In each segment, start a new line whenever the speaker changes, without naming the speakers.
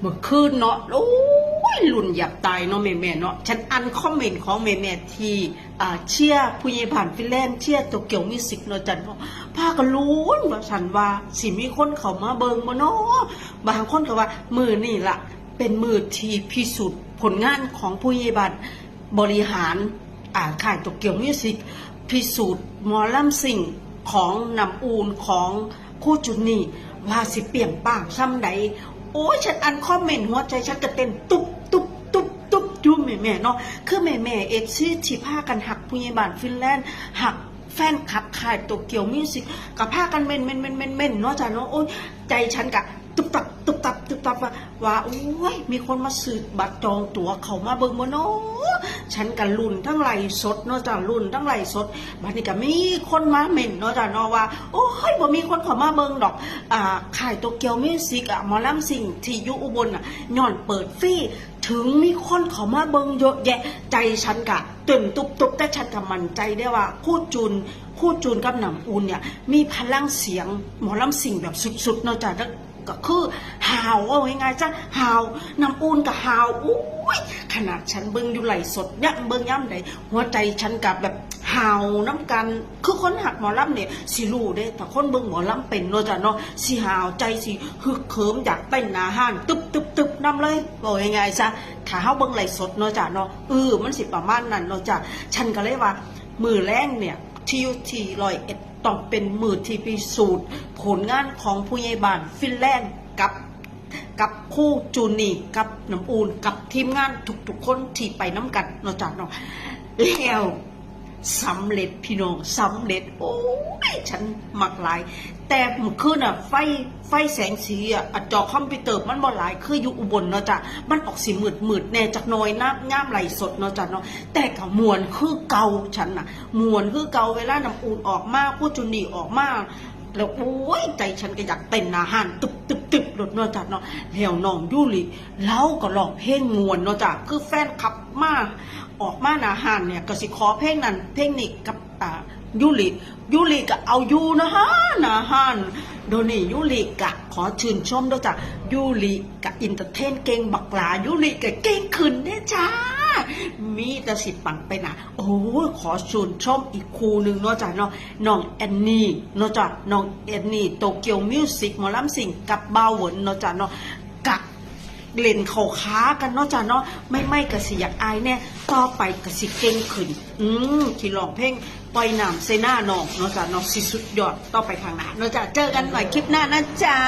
เมื่อคืนเนาะโอ้ยหลุนอยากตายเนาะแม่แม่เนาะฉันอันคอมเมนต์ของแม่แม่ที่เชียร์ผู้ใหญ่ผ่านฟินแลนด์เชียร์โตเกียวมิสิกเนาะจันเนาะพากันลุ้นว่าฉันว่าสิมีคนเขามาเบิงบ่เนาะบางคนก็ว่า มือนี่ละเป็นมือที่พิสูจน์ผลงานของผู้ใหญ่บ้านบริหารอ่าค่ายโตเกียวมิสิกพิสูจน์มอลำสิ่งของนำอูนของคู่จุดนี้ว่าสิเปลี่ยนป้างซ้ำใด โอ้ยฉันอันคอมเมนต์หัวใจฉันก็เต้นตุ๊บตุ๊บตุ๊บตุ๊บดูแม่แม่ๆเนาะคือแม่แม่ๆเอฟซีที่พากันหักผู้ใหญ่บ้านฟินแลนด์หักแฟนคลับขายโตเกียวมิวสิกกับพากันเม่นเม่นเม่นเม่นเม่นเนาะจ้ะเนาะโอ้ยใจฉันกะ ตุบตับตุบตับตุบตับว่าว่าโอ้ยมีคนมาซื้อบัตรจองตั๋วเขามาเบิ่งบ่เนาะฉันกันลุ่นทั้งไหลสดเนาะจ้ะลุ่นทั้งไหลสดบัดนี้ก็มีคนมาเหม่นเนาะจ้ะเนาะว่า โอ้ยบ่มีคนเขามาเบิ่งดอกอ่าขายโตเกียวมิวสิกอะหมอลำสิ่งที่อยู่อุบลอะย่อนเปิดฟรีถึงมีคนเขามาเบิงเยอะแยะใจฉันกะตื่นตุบตุบแต่ฉันกะมั่นใจได้ว่าคู่จูนคู่จูนกับหนำอูนเนี่ยมีพลังเสียงหมอลำสิ่งแบบสุดๆเนาะจ้ะ ก็คือหาวว่าง่ายๆจ้ะหาวน้ำอูนกับหาวอุ้ยขนาดฉันเบิ่งอยู่ไหลสดเนี่ยเบิ่งย่ำใดหัวใจฉันกับแบบหาวน้ำกัน คือคนหักหมอลำเนี่ยสิรู้เด้แต่คนเบิ่งหมอลำเป็นเนาะจ้ะเนาะสิหาวใจสิฮึกเขิมอยากเต้นหนาห้านตึบตึบตึบน้ำเลยบอกยังไงซะถ้าเฮาเบิ่งไหลสดเนาะจ้ะเนาะเออมันสิประมาณนั้นเนาะจ้ะฉันก็เลยว่ามือแรงเนี่ย ที่อยู่ที่ร้อยเอ็ดต้องเป็นมือที่พิสูจน์ผลงานของผู้ใหญ่บ้านฟินแลนด์กับกับคู่จูนีกับน้ำอูนกับทีมงานทุกๆคนที่ไปน้ำกันนอกจากเนาะแล้ว สำเร็จพี่น้องสำเร็จ โอ้ยฉันมักหลาย แต่เมื่อคืนอะ ไฟไฟแสงสีอะจอคอมพิวเตอร์มันบ่หลาย คืออยู่อุบลเนาะจ้ะมันออกสีมืดมืดแน่จากน้อยน้ำง่ามไหลสดเนาะจ้ะเนาะแต่กับมวนคือเก่าฉันน่ะมวนคือเก่าเวลาน้ำอุ่นออกมาคู่จุนี่ออกมา แล้วโอ้ยใจฉันก็อยากเต้นอาหารตึบตึบตึบรถเนาะจ้ะเนาะแล้วน้องยูริเราก็ร้องเพลงมวนเนาะจ้ะคือแฟนขับมาออกมาหนาหานเนี่ยก็สิขอเพลงนั้นเพลงนี้กับอ่ายูริยูริก็เอายูนะฮะหนาหานโดยนี่ยูริกะขอชื่นชมด้วยจ้ะยูริกะอินเตอร์เทนเก่งบักลายูริกะเก่งขึ้นเนี่ยจ้า มีแต่สิทธิ์ปังไปนะโอ้ขอชวนชมอีกครูหนึ่งเนาะจ้ะเนาะน้องแอนนี่เนาะจ้ะน้องแอนนี่โตเกียวมิวสิกหมอลำสิงกับบาวเหวินเนาะจ้ะเนาะกะเล่นเขาค้ากันเนาะจ้ะเนาะไม่ไม่กระสิอยากอายแน่ต่อไปกระสิเก่งขึ้น อืมที่ร้องเพลงปล่อยน้ำเซน่าน้องเนาะจ้ะเนาะสิสุดยอดต่อไปข้างหน้าเนาะจ้ะเจอกันใหม่คลิปหน้านะจ๊ะ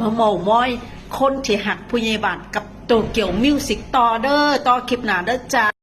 มาเมามอย คนที่หักผู้ใหญ่บ้านกับ โตเกียวมิวสิกต่อเด้อต่อคลิปหน้าเด้อจ้า